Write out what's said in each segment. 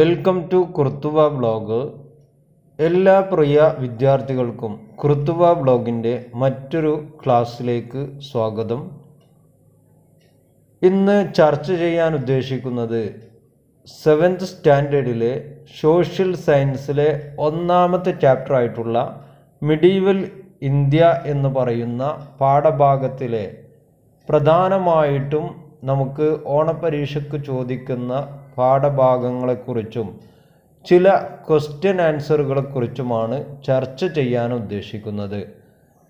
Welcome to കുർത്തുവ blog എല്ലാ പ്രിയ വിദ്യാർത്ഥികൾക്കും കുർത്തുവ ബ്ലോഗിന്റെ മറ്റൊരു ക്ലാസ്സിലേക്ക് സ്വാഗതം. ഇന്ന് ചർച്ച ചെയ്യാൻ ഉദ്ദേശിക്കുന്നത് സെവൻത് സ്റ്റാൻഡേർഡിലെ സോഷ്യൽ സയൻസിലെ ഒന്നാമത്തെ ചാപ്റ്റർ ആയിട്ടുള്ള മിഡീവൽ ഇന്ത്യ എന്ന് പറയുന്ന പാഠഭാഗത്തിലെ പ്രധാനമായിട്ടും നമുക്ക് ഓണപരീക്ഷയ്ക്ക് ചോദിക്കുന്ന പാഠഭാഗങ്ങളെക്കുറിച്ചും ചില ക്വസ്റ്റ്യൻ ആൻസറുകളെക്കുറിച്ചുമാണ് ചർച്ച ചെയ്യാൻ ഉദ്ദേശിക്കുന്നത്.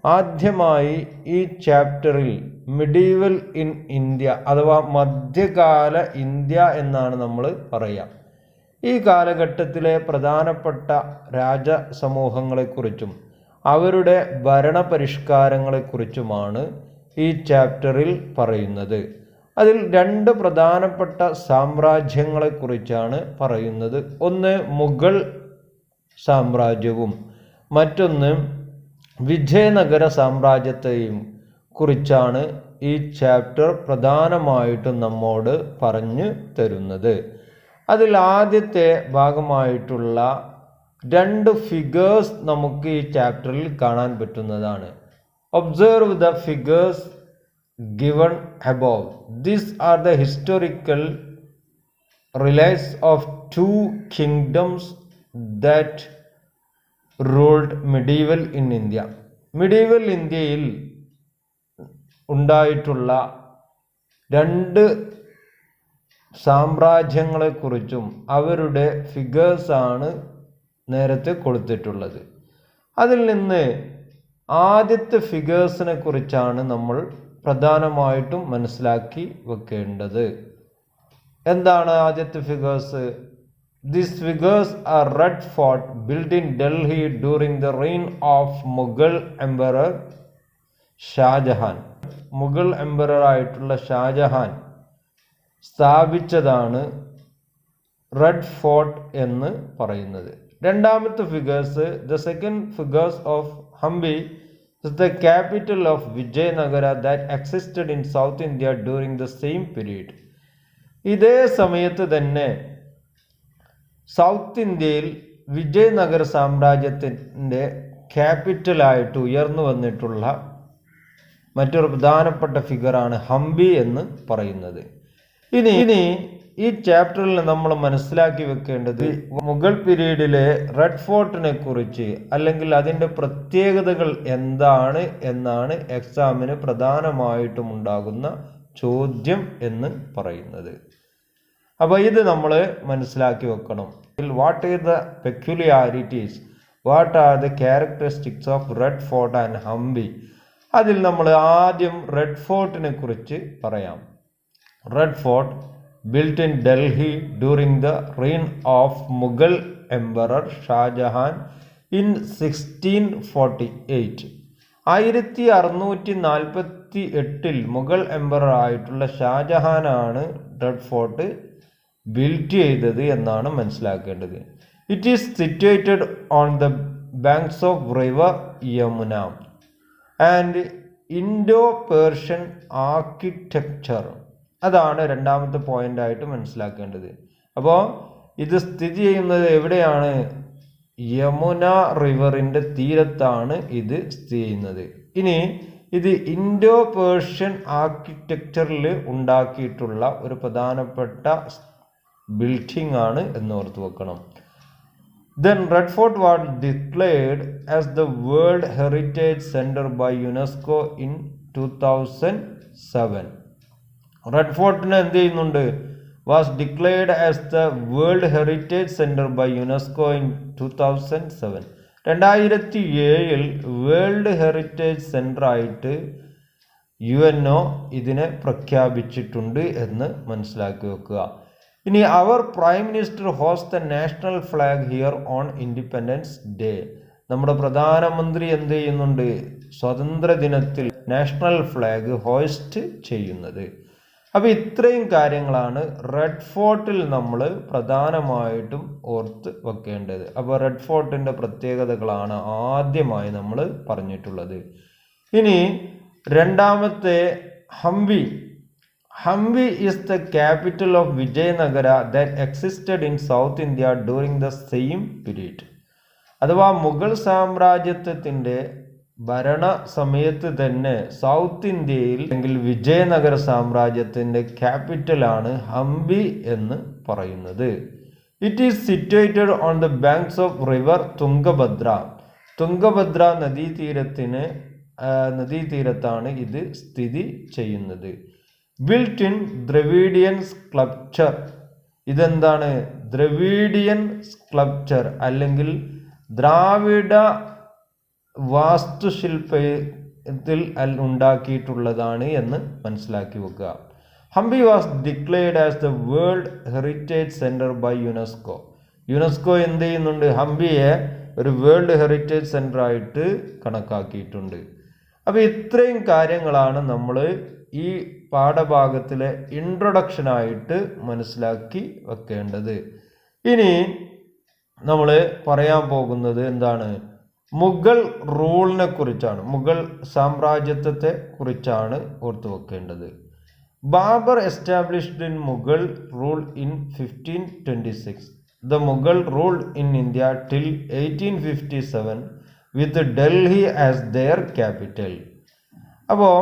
ആദ്യമായി ഈ ചാപ്റ്ററിൽ മിഡീവൽ ഇൻ ഇന്ത്യ അഥവാ മധ്യകാല ഇന്ത്യ എന്നാണ് നമ്മൾ പറയുക ഈ കാലഘട്ടത്തിലെ പ്രധാനപ്പെട്ട രാജസമൂഹങ്ങളെക്കുറിച്ചും അവരുടെ ഭരണപരിഷ്കാരങ്ങളെക്കുറിച്ചുമാണ് ഈ ചാപ്റ്ററിൽ പറയുന്നത്. അതിൽ രണ്ട് പ്രധാനപ്പെട്ട സാമ്രാജ്യങ്ങളെക്കുറിച്ചാണ് പറയുന്നത്. ഒന്ന് മുഗൾ സാമ്രാജ്യവും മറ്റൊന്ന് വിജയനഗര സാമ്രാജ്യത്തെയും കുറിച്ചാണ് ഈ ചാപ്റ്റർ പ്രധാനമായിട്ടും നമ്മോട് പറഞ്ഞു തരുന്നത്. അതിൽ ആദ്യത്തെ ഭാഗമായിട്ടുള്ള രണ്ട് ഫിഗേഴ്സ് നമുക്ക് ഈ ചാപ്റ്ററിൽ കാണാൻ പറ്റുന്നതാണ്. Observe the figures given above. These are the historical relays of two kingdoms that ruled medieval in India. medieval ഇന്ത്യയിൽ ഉണ്ടായിട്ടുള്ള രണ്ട് സാമ്രാജ്യങ്ങളെക്കുറിച്ചും അവരുടെ ഫിഗേഴ്സാണ് നേരത്തെ കൊടുത്തിട്ടുള്ളത് അതിൽ നിന്ന് ആദ്യത്തെ ഫിഗേഴ്സിനെ കുറിച്ചാണ് നമ്മൾ പ്രധാനമായിട്ടും മനസ്സിലാക്കി വെക്കേണ്ടത്. എന്താണ് ആദ്യത്തെ figures this figures are red fort build in Delhi during the reign of Mughal emperor Shahjahan Mughal emperor ആയിട്ടുള്ള ഷാജഹാൻ സ്ഥാപിച്ചതാണ് റെഡ് ഫോർട്ട് എന്ന് പറയുന്നത്. രണ്ടാമത്തെ figures the second figures of Hampi is the capital of Vijayanagara that existed in South India during the same. ഇതേ സമയത്ത് തന്നെ south ഇന്ത്യയിൽ വിജയനഗര സാമ്രാജ്യത്തിന്റെ ക്യാപിറ്റലായിട്ട് ഉയർന്നു വന്നിട്ടുള്ള മറ്റൊരു പ്രധാനപ്പെട്ട ഫിഗറാണ് ഹംപി എന്ന് പറയുന്നത് ഇനി ഇനി ഈ ചാപ്റ്ററിൽ നമ്മൾ മനസ്സിലാക്കി വെക്കേണ്ടത് മുഗൾ പീരീഡിലെ റെഡ് ഫോർട്ടിനെ കുറിച്ച് അല്ലെങ്കിൽ അതിന്റെ പ്രത്യേകതകൾ എന്താണ് എന്നാണ് എക്സാമിന് പ്രധാനമായിട്ടും ഉണ്ടാകുന്ന ചോദ്യം എന്ന് പറയുന്നത്. അപ്പോൾ ഇത് നമ്മൾ മനസ്സിലാക്കി വെക്കണം. What are the peculiarities what are the characteristics of red fort and Hampi അതിൽ നമ്മൾ ആദ്യം റെഡ് ഫോർട്ടിനെ കുറിച്ച് പറയാം. Red fort built in Delhi during the reign of Mughal Emperor Shah Jahan in 1648. ആയിരത്തി അറുന്നൂറ്റി നാൽപ്പത്തി എട്ടിൽ മുഗൾ എംപറർ ആയിട്ടുള്ള ഷാജഹാനാണ് റെഡ് ഫോർട്ട് ബിൽറ്റ് ചെയ്തത് എന്നാണ് മനസ്സിലാക്കേണ്ടത് it is situated on the banks of river Yamuna and Indo Persian architecture അതാണ് രണ്ടാമത്തെ പോയിന്റ് ആയിട്ട് മനസ്സിലാക്കേണ്ടത്. അപ്പോൾ ഇത് സ്ഥിതി ചെയ്യുന്നത് എവിടെയാണ്? യമുന റിവറിന്റെ തീരത്താണ് ഇത് സ്ഥിതി ചെയ്യുന്നത്. ഇനി ഇത് ഇൻഡോ പേർഷ്യൻ ആർക്കിടെക്ചറിൽ ഉണ്ടാക്കിയിട്ടുള്ള ഒരു പ്രധാനപ്പെട്ട ബിൽഡിംഗ് ആണ് എന്ന് ഓർത്ത് വെക്കണം. Then red fort was declared as the world heritage centre by UNESCO in two thousand seven red ഫോർട്ടിന് എന്ത് ചെയ്യുന്നുണ്ട്? Was declared as the world heritage centre by UNESCO in two thousand seven രണ്ടായിരത്തി ഏഴിൽ world heritage centre ആയിട്ട് U N O ഇതിനെ പ്രഖ്യാപിച്ചിട്ടുണ്ട് എന്ന് മനസ്സിലാക്കി വെക്കുക. ഇനി അവർ prime minister host the national flag here on independence day നമ്മുടെ പ്രധാനമന്ത്രി എന്ത് ചെയ്യുന്നുണ്ട്? സ്വതന്ത്ര ദിനത്തിൽ നാഷണൽ ഫ്ലാഗ് ഹോസ്റ്റ് ചെയ്യുന്നത്. അപ്പോൾ ഇത്രയും കാര്യങ്ങളാണ് റെഡ് ഫോർട്ടിൽ നമ്മൾ പ്രധാനമായിട്ടും ഓർത്ത് വെക്കേണ്ടത്. അപ്പോൾ റെഡ് ഫോർട്ടിന്റെ പ്രത്യേകതകളാണ് ആദ്യമായി നമ്മൾ പറഞ്ഞിട്ടുള്ളത്. ഇനി രണ്ടാമത്തെ Hampi Hampi is the capital of Vijayanagara that existed in south India during the same period അഥവാ മുഗൾ സാമ്രാജ്യത്വത്തിന്റെ ഭരണ സമയത്ത് തന്നെ സൗത്ത് ഇന്ത്യയിൽ അല്ലെങ്കിൽ വിജയനഗര സാമ്രാജ്യത്തിന്റെ ക്യാപിറ്റലാണ് ഹംപി എന്ന് പറയുന്നത്. It is situated on the banks of river Tungabhadra. Tungabhadra നദീതീരത്തിന് നദീതീരത്താണ് ഇത് സ്ഥിതി ചെയ്യുന്നത്. ബിൽറ്റ് ഇൻ ദ്രവീഡിയൻ സ്ക്ലപ്ചർ ഇതെന്താണ്? ദ്രവീഡിയൻ സ്ക്ലപ്ചർ അല്ലെങ്കിൽ ദ്രാവിഡ വാസ്തുശില്പത്തിൽ ഉണ്ടാക്കിയിട്ടുള്ളതാണ് എന്ന് മനസ്സിലാക്കി വെക്കുക. Hampi was declared as the world heritage centre by UNESCO. UNESCO എന്ത് ചെയ്യുന്നുണ്ട്? ഹംപിയെ ഒരു വേൾഡ് ഹെറിറ്റേജ് സെന്റർ ആയിട്ട് കണക്കാക്കിയിട്ടുണ്ട്. അപ്പോൾ ഇത്രയും കാര്യങ്ങളാണ് നമ്മൾ ഈ പാഠഭാഗത്തിലെ ഇൻട്രൊഡക്ഷനായിട്ട് മനസ്സിലാക്കി വെക്കേണ്ടത്. ഇനി നമ്മൾ പറയാൻ പോകുന്നത് എന്താണ്? മുഗൾ റൂളിനെ കുറിച്ചാണ് മുഗൾ സാമ്രാജ്യത്വത്തെ കുറിച്ചാണ് ഓർത്തു വെക്കേണ്ടത്. Babur established in Mughal rule in fifteen twenty six the Mughal rule in India till eighteen fifty seven with Delhi as their capital അപ്പോൾ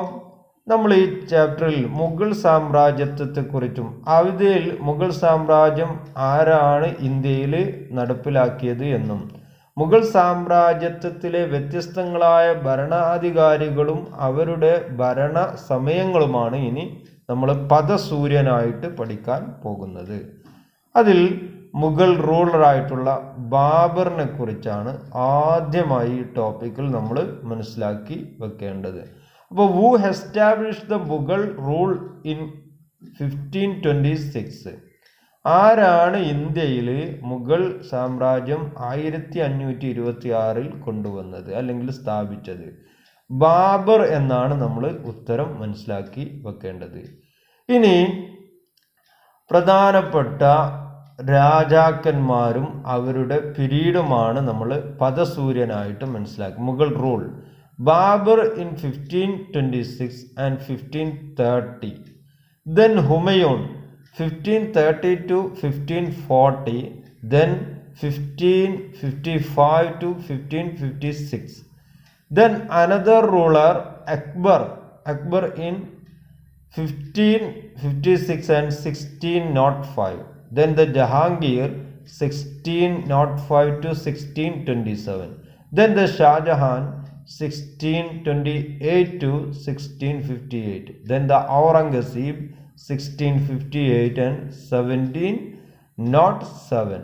നമ്മൾ ഈ ചാപ്റ്ററിൽ മുഗൾ സാമ്രാജ്യത്വത്തെക്കുറിച്ചും അവധിയിൽ മുഗൾ സാമ്രാജ്യം ആരാണ് ഇന്ത്യയിൽ നടപ്പിലാക്കിയത് എന്നും മുഗൾ സാമ്രാജ്യത്വത്തിലെ വ്യത്യസ്തങ്ങളായ ഭരണാധികാരികളും അവരുടെ ഭരണ സമയങ്ങളുമാണ് ഇനി നമ്മൾ പദസൂര്യനായിട്ട് പഠിക്കാൻ പോകുന്നത്. അതിൽ മുഗൾ റൂളറായിട്ടുള്ള ബാബറിനെ കുറിച്ചാണ് ആദ്യമായി ഈ ടോപ്പിക്കിൽ നമ്മൾ മനസ്സിലാക്കി വെക്കേണ്ടത്. അപ്പോൾ who establish the Mughal rule in fifteen twenty six ആരാണ് ഇന്ത്യയിൽ മുഗൾ സാമ്രാജ്യം ആയിരത്തി അഞ്ഞൂറ്റി ഇരുപത്തി ആറിൽ കൊണ്ടുവന്നത് അല്ലെങ്കിൽ സ്ഥാപിച്ചത്? ബാബർ എന്നാണ് നമ്മൾ ഉത്തരം മനസ്സിലാക്കി വെക്കേണ്ടത്. ഇനി പ്രധാനപ്പെട്ട രാജാക്കന്മാരും അവരുടെ പിരീഡുമാണ് നമ്മൾ പദസൂര്യനായിട്ട് മനസ്സിലാക്കി. Mughal rule. Babur in fifteen twenty six and fifteen thirty then Humayun 1530 to 1540, then 1555 to 1556. Then another ruler, Akbar, Akbar in 1556 and 1605. Then the Jahangir 1605 to 1627. Then the Shah Jahan 1628 to 1658. Then the Aurangzeb 1658 and 1707.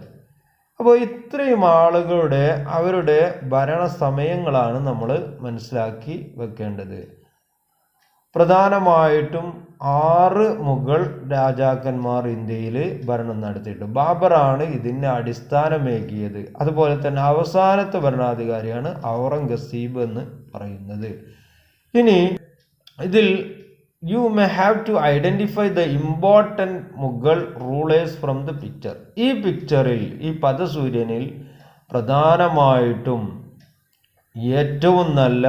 അപ്പോൾ ഇത്രയും ആളുകളുടെ അവരുടെ ഭരണ സമയങ്ങളാണ് നമ്മൾ മനസ്സിലാക്കി വെക്കേണ്ടത്. പ്രധാനമായിട്ടും ആറ് മുഗൾ രാജാക്കന്മാർ ഇന്ത്യയിൽ ഭരണം നടത്തിയിട്ടുണ്ട്. ബാബറാണ് ഇതിന് അടിസ്ഥാനമേകിയത്. അതുപോലെ തന്നെ അവസാനത്തെ ഭരണാധികാരിയാണ് ഔറംഗസീബ് എന്ന് പറയുന്നത്. ഇനി ഇതിൽ you may have to identify the important Mughal rulers from the picture ഈ പിക്ചറിൽ ഈ പദസൂര്യനിൽ പ്രധാനമായിട്ടും ഏറ്റവും നല്ല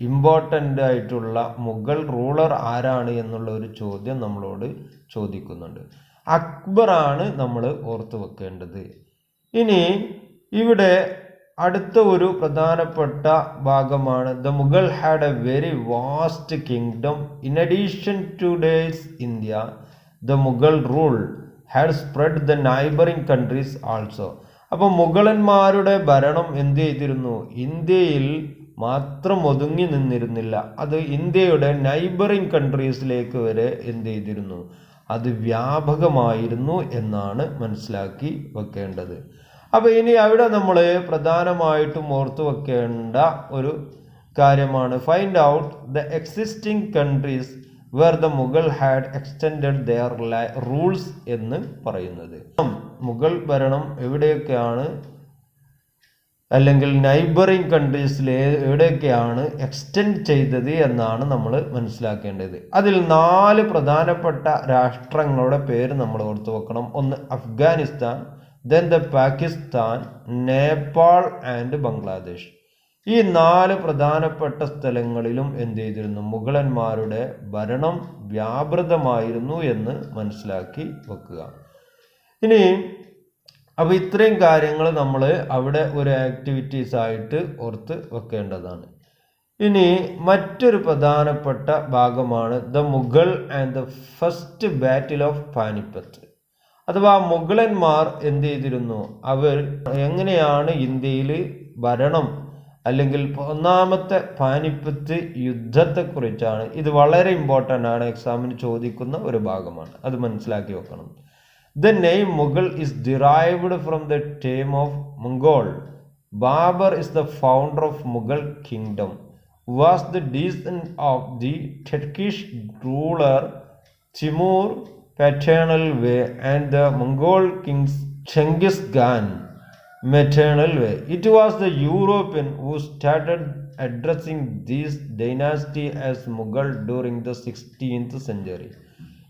ഇമ്പോർട്ടന്റ് ആയിട്ടുള്ള മുഗൾ റൂളർ ആരാണ് എന്നുള്ള ഒരു ചോദ്യം നമ്മളോട് ചോദിക്കുന്നുണ്ട്. അക്ബറാണ് നമ്മൾ ഓർത്തു വെക്കേണ്ടത്. ഇനി ഇവിടെ അടുത്ത ഒരു പ്രധാനപ്പെട്ട ഭാഗമാണ്. The Mughal had a very vast kingdom in addition to days India the Mughal rule had spread the neighbouring countries also അപ്പോൾ മുഗളന്മാരുടെ ഭരണം എന്ത് ചെയ്തിരുന്നു? ഇന്ത്യയിൽ മാത്രം ഒതുങ്ങി നിന്നിരുന്നില്ല. അത് ഇന്ത്യയുടെ നൈബറിംഗ് കൺട്രീസിലേക്ക് വരെ എന്ത് ചെയ്തിരുന്നു? അത് വ്യാപകമായിരുന്നു എന്നാണ് മനസ്സിലാക്കി വെക്കേണ്ടത്. അപ്പോൾ ഇനി അവിടെ നമ്മൾ പ്രധാനമായിട്ടും ഓർത്തു വെക്കേണ്ട ഒരു കാര്യമാണ്. Find out the existing countries where the Mughal had extend their rules എന്ന് പറയുന്നത്. മുഗൾ ഭരണം എവിടെയൊക്കെയാണ്? അല്ലെങ്കിൽ നൈബറിംഗ് കൺട്രീസിൽ എവിടെയൊക്കെയാണ് എക്സ്റ്റെൻഡ് ചെയ്തത് എന്നാണ് നമ്മൾ മനസ്സിലാക്കേണ്ടത്. അതിൽ നാല് പ്രധാനപ്പെട്ട രാഷ്ട്രങ്ങളുടെ പേര് നമ്മൾ ഓർത്തു വെക്കണം. ഒന്ന് Afghanistan then the Pakistan Nepal and Bangladesh ഈ നാല് പ്രധാനപ്പെട്ട സ്ഥലങ്ങളിലും എന്ത് ചെയ്തിരുന്നു മുഗളന്മാരുടെ ഭരണം വ്യാപൃതമായിരുന്നു എന്ന് മനസ്സിലാക്കി വെക്കുക. ഇനി അപ്പോൾ ഇത്രയും കാര്യങ്ങൾ നമ്മൾ അവിടെ ഒരു ആക്ടിവിറ്റീസ് ആയിട്ട് ഓർത്ത് വെക്കേണ്ടതാണ്. ഇനി മറ്റൊരു പ്രധാനപ്പെട്ട ഭാഗമാണ് the Mughal and the first battle of Panipat അഥവാ മുഗളന്മാർ എന്ത് ചെയ്തിരുന്നു അവർ എങ്ങനെയാണ് ഇന്ത്യയിൽ ഭരണം അല്ലെങ്കിൽ ഒന്നാമത്തെ പാനിപ്പത്ത് യുദ്ധത്തെക്കുറിച്ചാണ്? ഇത് വളരെ ഇമ്പോർട്ടന്റ് ആണ്. എക്സാമിന് ചോദിക്കുന്ന ഒരു ഭാഗമാണ്. അത് മനസ്സിലാക്കി വെക്കണം. The name Mughal is derived from the term of Mongol Babur is the founder of Mughal kingdom was the descent of the Turkish ruler Timur paternal way and the Mongol kings Genghis Khan maternal way. It was the European who started addressing this dynasty as Mughal during the 16th century.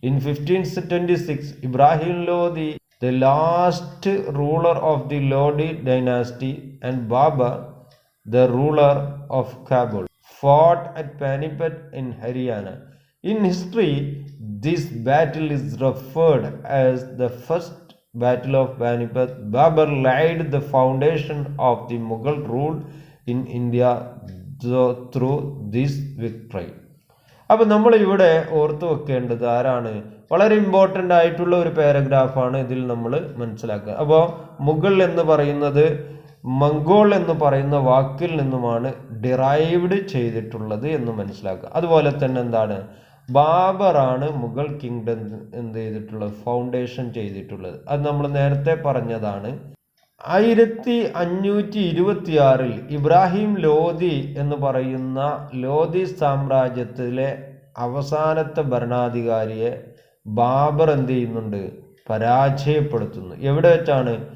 In 1526, Ibrahim Lodi, the last ruler of the Lodi dynasty, and Baba, the ruler of Kabul, fought at Panipat in Haryana. In history, this battle is referred as the first battle of Panipat. Babur laid the foundation of the Mughal rule in India th- through this victory. അപ്പോൾ നമ്മൾ ഇവിടെ ഓർത്തു വെക്കേണ്ടത് ആരാണ് വളരെ important ആയിട്ടുള്ള ഒരു പാരഗ്രാഫാണ് ഇതിൽ നമ്മൾ മനസ്സിലാക്കുക അപ്പോൾ മുഗൾ എന്ന് പറയുന്നത് മംഗോൾ എന്ന് പറയുന്ന വാക്കിൽ നിന്നുമാണ് ഡിറൈവ്ഡ് ചെയ്തിട്ടുള്ളത് എന്ന് മനസ്സിലാക്കുക അതുപോലെ തന്നെ എന്താണ് ബാബറാണ് മുഗൾ കിങ്ഡം എന്ത് ചെയ്തിട്ടുള്ളത്? ഫൗണ്ടേഷൻ ചെയ്തിട്ടുള്ളത്. അത് നമ്മൾ നേരത്തെ പറഞ്ഞതാണ്. ആയിരത്തി അഞ്ഞൂറ്റി ഇരുപത്തിയാറിൽ ഇബ്രാഹിം ലോധി എന്ന് പറയുന്ന ലോധി സാമ്രാജ്യത്തിലെ അവസാനത്തെ ഭരണാധികാരിയെ ബാബർ എന്ത് ചെയ്യുന്നുണ്ട്? പരാജയപ്പെടുത്തുന്നു. എവിടെ വെച്ചാണ്?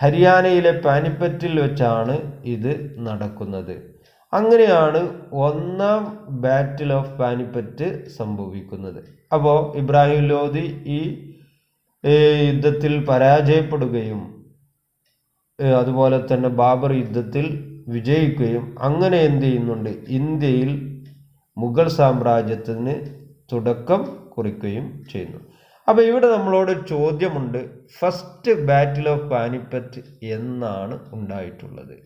ഹരിയാനയിലെ പാനിപ്പറ്റിൽ വെച്ചാണ് ഇത് നടക്കുന്നത്. അങ്ങനെയാണ് ഒന്നാം ബാറ്റിൽ ഓഫ് പാനിപ്പറ്റ് സംഭവിക്കുന്നത്. അപ്പോൾ ഇബ്രാഹിം ലോധി ഈ യുദ്ധത്തിൽ പരാജയപ്പെടുകയും അതുപോലെ തന്നെ ബാബർ യുദ്ധത്തിൽ വിജയിക്കുകയും അങ്ങനെ എന്ത് ചെയ്യുന്നുണ്ട്? ഇന്ത്യയിൽ മുഗൾ സാമ്രാജ്യത്തിന് തുടക്കം കുറിക്കുകയും ചെയ്യുന്നു. അപ്പോൾ ഇവിടെ നമ്മളോട് ചോദ്യമുണ്ട് ഫസ്റ്റ് ബാറ്റിൽ ഓഫ് പാനിപ്പറ്റ് എന്നാണ് ഉണ്ടായിട്ടുള്ളത്.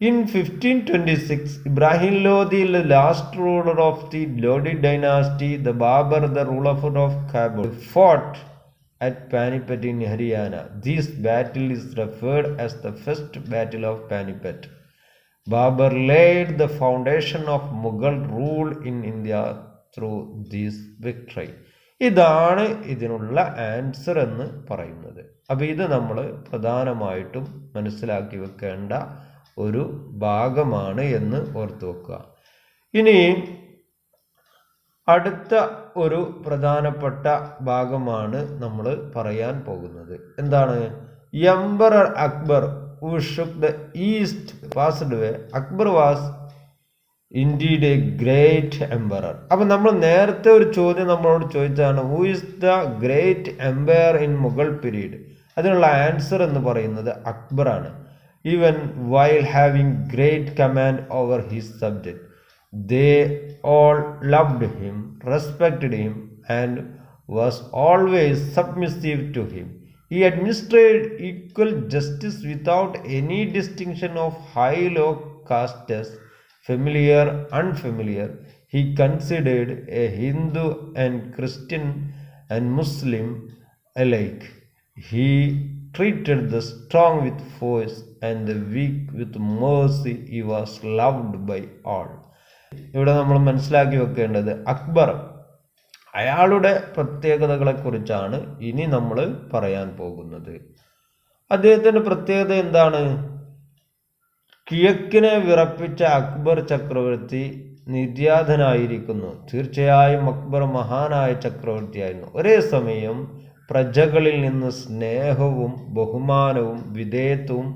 In 1526, Ibrahim Lodi, the last ruler of the Lodi dynasty, the Babur, the ruler of Kabul, fought at Panipat in Haryana. This battle is referred as the first battle of Panipat. Babur laid the foundation of Mughal rule in India through this victory. ഇതാണ് ഇതിനുള്ള answer എന്ന് പറയുന്നത് അപ്പോൾ ഇത് നമ്മൾ പ്രധാനമായിട്ടും മനസ്സിലാക്കി വെക്കേണ്ട ഒരു ഭാഗമാണ് എന്ന് ഓർത്തു വെക്കുക. ഇനി അടുത്ത ഒരു പ്രധാനപ്പെട്ട ഭാഗമാണ് നമ്മൾ പറയാൻ പോകുന്നത്. എന്താണ്? Emperor Akbar who shook the east Akbar was indeed a great empire അപ്പം നമ്മൾ നേരത്തെ ഒരു ചോദ്യം നമ്മളോട് ചോദിച്ചതാണ് who is the great empire in Mughal period അതിനുള്ള ആൻസർ എന്ന് പറയുന്നത് അക്ബറാണ്. even while having great command over his subject. They all loved him, respected him, and was always submissive to him. He administered equal justice without any distinction of high low castes, familiar, unfamiliar. He considered a Hindu and Christian and Muslim alike. He treated the strong with force and the weak with mercy. He was loved by all. ഇവിടെ നമ്മൾ മനസ്സിലാക്കി വെക്കേണ്ടത് അക്ബർ അയാളുടെ പ്രത്യേകതകളെക്കുറിച്ചാണ് ഇനി നമ്മൾ പറയാൻ പോകുന്നത് അദ്ദേഹത്തിന്റെ പ്രത്യേകത എന്താണ് കിഴക്കിനെ വിറപ്പിച്ച അക്ബർ ചക്രവർത്തി നിര്യാതനായിരിക്കുന്നു തീർച്ചയായും അക്ബർ മഹാനായ ചക്രവർത്തിയായിരുന്നു ഒരേ സമയം പ്രജകളിൽ നിന്ന് സ്നേഹവും ബഹുമാനവും വിധേയത്വവും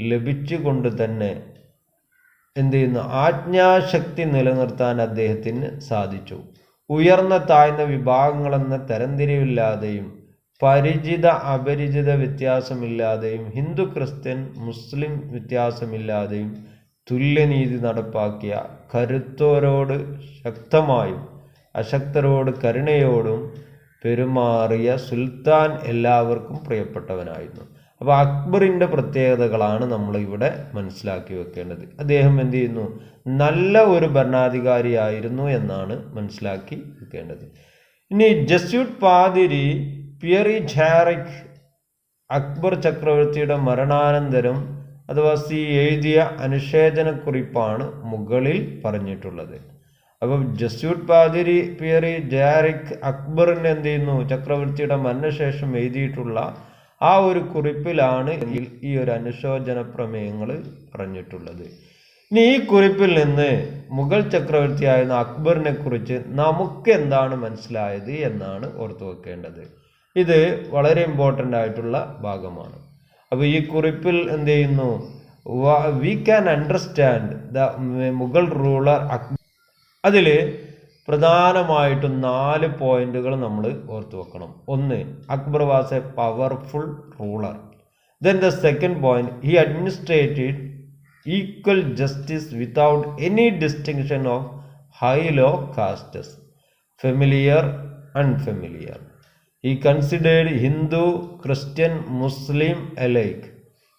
ലഭിച്ചുകൊണ്ട് തന്നെ എന്ത് ചെയ്യുന്നു? ആജ്ഞാശക്തി നിലനിർത്താൻ അദ്ദേഹത്തിന് സാധിച്ചു. ഉയർന്ന താഴ്ന്ന വിഭാഗങ്ങളെന്ന തരംതിരിവില്ലാതെയും പരിചിത അപരിചിത വ്യത്യാസമില്ലാതെയും ഹിന്ദു ക്രിസ്ത്യൻ മുസ്ലിം വ്യത്യാസമില്ലാതെയും തുല്യനീതി നടപ്പാക്കിയ കരുത്തോരോട് ശക്തമായും അശക്തരോട് കരുണയോടും പെരുമാറിയ സുൽത്താൻ എല്ലാവർക്കും പ്രിയപ്പെട്ടവനായിരുന്നു. അപ്പോൾ അക്ബറിന്റെ പ്രത്യേകതകളാണ് നമ്മൾ ഇവിടെ മനസ്സിലാക്കി വെക്കേണ്ടത്. അദ്ദേഹം എന്ത് ചെയ്യുന്നു? നല്ല ഒരു ഭരണാധികാരിയായിരുന്നു എന്നാണ് മനസ്സിലാക്കി വെക്കേണ്ടത്. ഇനി ജസ്യൂട്ട് പാതിരി പിയറി ഝാറിക് അക്ബർ ചക്രവർത്തിയുടെ മരണാനന്തരം അഥവാ സി എഴുതിയ അനുശേചനക്കുറിപ്പാണ് മുകളിൽ പറഞ്ഞിട്ടുള്ളത്. അപ്പം ജസ്യൂട്ട് പാതിരി പിയറി ജാരിക് അക്ബറിന് എന്ത് ചെയ്യുന്നു? ചക്രവർത്തിയുടെ മരണശേഷം എഴുതിയിട്ടുള്ള ആ ഒരു കുറിപ്പിലാണ് ഈ ഒരു അനുശോചന പ്രമേയങ്ങൾ പറഞ്ഞിട്ടുള്ളത്. ഇനി ഈ കുറിപ്പിൽ നിന്ന് മുഗൾ ചക്രവർത്തിയായിരുന്ന അക്ബറിനെ കുറിച്ച് നമുക്ക് എന്താണ് മനസ്സിലായത് എന്നാണ് ഓർത്തു വെക്കേണ്ടത്. ഇത് വളരെ ഇമ്പോർട്ടന്റ് ആയിട്ടുള്ള ഭാഗമാണ്. അപ്പോൾ ഈ കുറിപ്പിൽ എന്ത് ചെയ്യുന്നു? We can understand the Mughal ruler Akbar അതിൽ പ്രധാനമായിട്ടും നാല് പോയിന്റുകൾ നമ്മൾ ഓർത്തു വെക്കണം. ഒന്ന് Akbar was a powerful ruler then the second point he administered equal justice without any distinction of high low castes familiar unfamiliar he considered Hindu Christian Muslim alike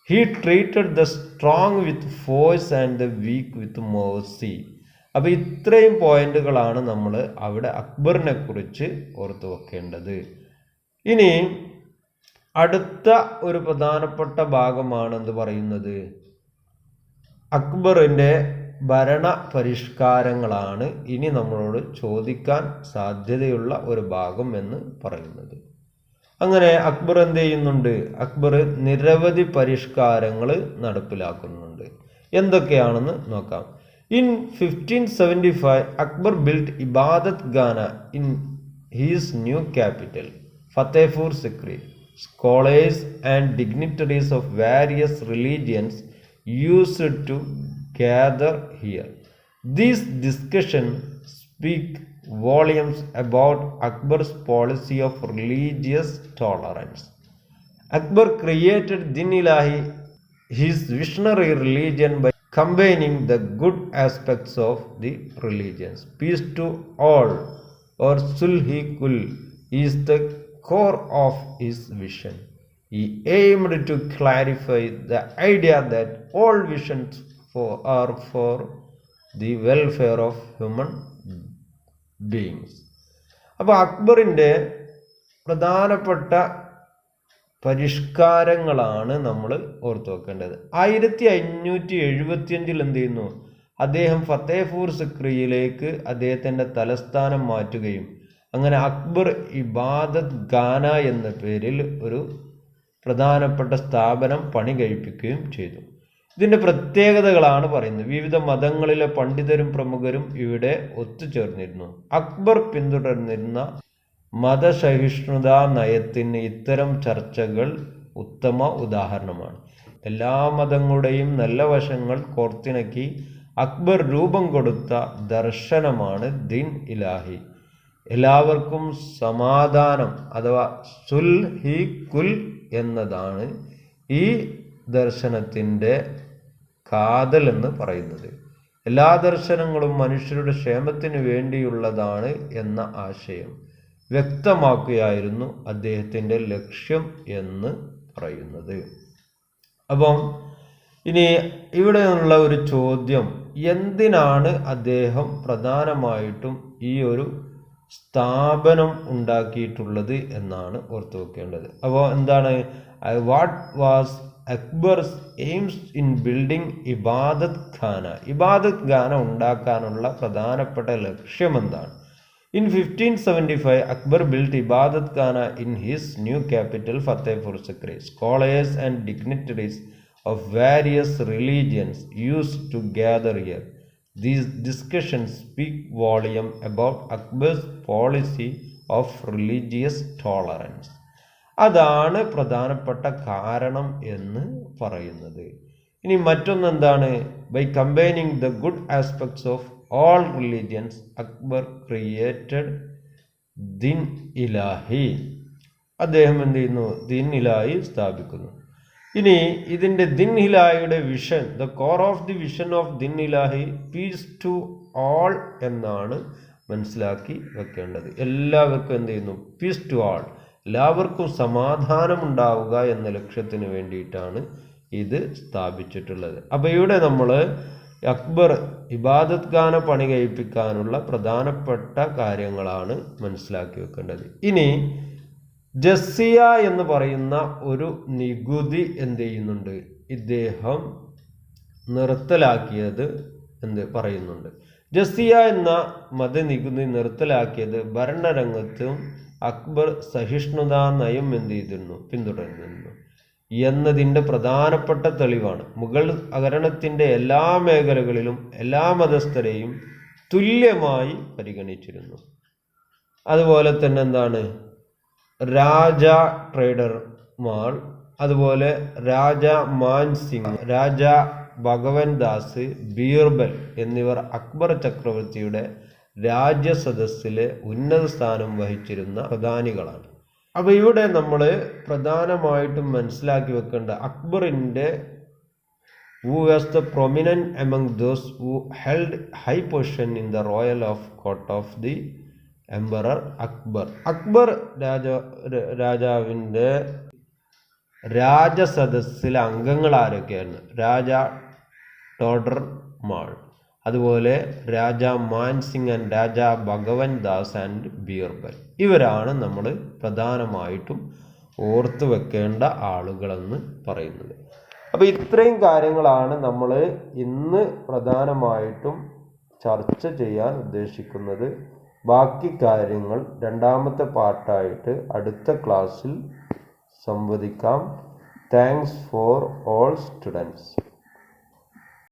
he treated the strong with force and the weak with mercy. അപ്പോൾ ഇത്രയും പോയിന്റുകളാണ് നമ്മൾ അവിടെ അക്ബറിനെ കുറിച്ച് ഓർത്തു വെക്കേണ്ടത്. ഇനി അടുത്ത ഒരു പ്രധാനപ്പെട്ട ഭാഗമാണ് എന്ത് പറയുന്നത്? അക്ബറിന്റെ ഭരണ പരിഷ്കാരങ്ങളാണ് ഇനി നമ്മളോട് ചോദിക്കാൻ സാധ്യതയുള്ള ഒരു ഭാഗം എന്ന് പറയുന്നത്. അങ്ങനെ അക്ബർ എന്ത് ചെയ്യുന്നുണ്ട്? അക്ബർ നിരവധി പരിഷ്കാരങ്ങൾ നടപ്പിലാക്കുന്നുണ്ട്. എന്തൊക്കെയാണെന്ന് നോക്കാം. In 1575, Akbar built Ibadat Ghana in his new capital, Fatehpur Sikri. Scholars and dignitaries of various religions used to gather here. These discussions speak volumes about Akbar's policy of religious tolerance. Akbar created Dinilahi, his visionary religion by combining the good aspects of the religions. Peace to all, or Sulhi Kul, is the core of his vision. He aimed to clarify the idea that all visions for, are for the welfare of human beings. അപ്പോൾ അക്ബറിന്റെ പ്രധാനപ്പെട്ട പരിഷ്കാരങ്ങളാണ് നമ്മൾ ഓർത്തു വെക്കേണ്ടത്. ആയിരത്തി അഞ്ഞൂറ്റി എഴുപത്തിയഞ്ചിൽ എന്ത് ചെയ്യുന്നു? അദ്ദേഹം ഫത്തേഫൂർ സിക്രിയിലേക്ക് അദ്ദേഹത്തിന്റെ തലസ്ഥാനം മാറ്റുകയും അങ്ങനെ അക്ബർ ഇബാദത് ഖാന എന്ന പേരിൽ ഒരു പ്രധാനപ്പെട്ട സ്ഥാപനം പണി കഴിപ്പിക്കുകയും ചെയ്തു. ഇതിന്റെ പ്രത്യേകതകളാണ് പറയുന്നത്. വിവിധ മതങ്ങളിലെ പണ്ഡിതരും പ്രമുഖരും ഇവിടെ ഒത്തുചേർന്നിരുന്നു. അക്ബർ പിന്തുടർന്നിരുന്ന മതസഹിഷ്ണുതാ നയത്തിന് ഇത്തരം ചർച്ചകൾ ഉത്തമ ഉദാഹരണമാണ്. എല്ലാ മതങ്ങളുടെയും നല്ല വശങ്ങൾ കോർത്തിണക്കി അക്ബർ രൂപം കൊടുത്ത ദർശനമാണ് ദിൻ ഇലാഹി. എല്ലാവർക്കും സമാധാനം അഥവാ സുൽ ഹി കുൽ എന്നതാണ് ഈ ദർശനത്തിന്റെ കാതൽ എന്ന് പറയുന്നത്. എല്ലാ ദർശനങ്ങളും മനുഷ്യരുടെ ക്ഷേമത്തിന് വേണ്ടിയുള്ളതാണ് എന്ന ആശയം. വ്യക്തമാക്കുകയായിരുന്നു അദ്ദേഹത്തിന്റെ ലക്ഷ്യം എന്ന് പറയുന്നത്. അപ്പം ഇനി ഇവിടെ നിന്നുള്ള ഒരു ചോദ്യം എന്തിനാണ് അദ്ദേഹം പ്രധാനമായിട്ടും ഈ ഒരു സ്ഥാപനം ഉണ്ടാക്കിയിട്ടുള്ളത് എന്നാണ് ഓർത്തു വെക്കേണ്ടത്. അപ്പോൾ എന്താണ്? What was Akbar's aims in building Ibadat Khana Ibadat Khana ഉണ്ടാക്കാനുള്ള പ്രധാനപ്പെട്ട ലക്ഷ്യം എന്താണ്? Seventy five Akbar built Ibadat Khana in his new capital Fatehpur Sikri scholars and dignitaries of various religions used to gather here. These discussions speak volume about Akbar's policy of religious tolerance അതാണ് പ്രധാനപ്പെട്ട കാരണം എന്ന് പറയുന്നത്. ഇനി മറ്റൊന്ന് എന്താണ് by combining the good aspects of all religions Akbar created Din Ilahi അദ്ദേഹം എന്ത് ചെയ്യുന്നു? ദിൻ ഇലാഹി സ്ഥാപിക്കുന്നു. ഇനി ഇതിന്റെ Din ഇലാഹിയുടെ vision the core of the vision of Din Ilahi peace to all എന്നാണ് മനസ്സിലാക്കി വെക്കേണ്ടത്. എല്ലാവർക്കും എന്ത് ചെയ്യുന്നു? പീസ് ടു ആൾ എല്ലാവർക്കും സമാധാനം ഉണ്ടാവുക എന്ന ലക്ഷ്യത്തിന് വേണ്ടിയിട്ടാണ് ഇത് സ്ഥാപിച്ചിട്ടുള്ളത്. അപ്പോൾ ഇവിടെ നമ്മൾ അക്ബർ ഇബാദത്ത് ഖാന പണി കഴിപ്പിക്കാനുള്ള പ്രധാനപ്പെട്ട കാര്യങ്ങളാണ് മനസ്സിലാക്കി വെക്കേണ്ടത്. ഇനി ജസ്സിയ എന്ന് പറയുന്ന ഒരു നികുതി എന്ത് ചെയ്യുന്നുണ്ട്? ഇദ്ദേഹം നിർത്തലാക്കിയത് എന്ത് പറയുന്നുണ്ട്. ജസ്സിയ എന്ന മതനികുതി നിർത്തലാക്കിയത് ഭരണരംഗത്തും അക്ബർ സഹിഷ്ണുതാ നയം എന്ത് ചെയ്തിരുന്നു? പിന്തുടർന്നിരുന്നു. എന്നതിന്റെ പ്രധാനപ്പെട്ട തെളിവാണ്. മുഗൾ അകരണത്തിന്റെ എല്ലാ മേഖലകളിലും എല്ലാ മതസ്ഥരെയും തുല്യമായി പരിഗണിച്ചിരുന്നു. അതുപോലെ തന്നെ എന്താണ്? രാജ ട്രേഡർമാർ അതുപോലെ രാജ മാൻസിംഗ് രാജ ഭഗവൻ ദാസ് ബീർബൽ എന്നിവർ അക്ബർ ചക്രവർത്തിയുടെ രാജ്യസദസ്സിലെ ഉന്നത സ്ഥാനം വഹിച്ചിരുന്ന പ്രധാനികളാണ്. അപ്പോൾ ഇവിടെ നമ്മൾ പ്രധാനമായിട്ടും മനസ്സിലാക്കി വെക്കേണ്ട അക്ബറിന്റെ who was the prominent among those who held high position in the royal of court of the emperor Akbar Akbar രാജ രാജാവിന്റെ രാജസദസ്സിലെ അംഗങ്ങൾ ആരൊക്കെയാണ്? രാജ ടോഡർമാൾ അതുപോലെ രാജ Mansingh and Raja Bhagwan Das and Birbal. ഇവരാണ് നമ്മൾ പ്രധാനമായിട്ടും ഓർത്തു വെക്കേണ്ട ആളുകളെന്ന് പറയുന്നത്. അപ്പോൾ ഇത്രയും കാര്യങ്ങളാണ് നമ്മൾ ഇന്ന് പ്രധാനമായിട്ടും ചർച്ച ചെയ്യാൻ ഉദ്ദേശിക്കുന്നത്. ബാക്കി കാര്യങ്ങൾ രണ്ടാമത്തെ പാർട്ടായിട്ട് അടുത്ത ക്ലാസ്സിൽ സംവദിക്കാം. Thanks for all students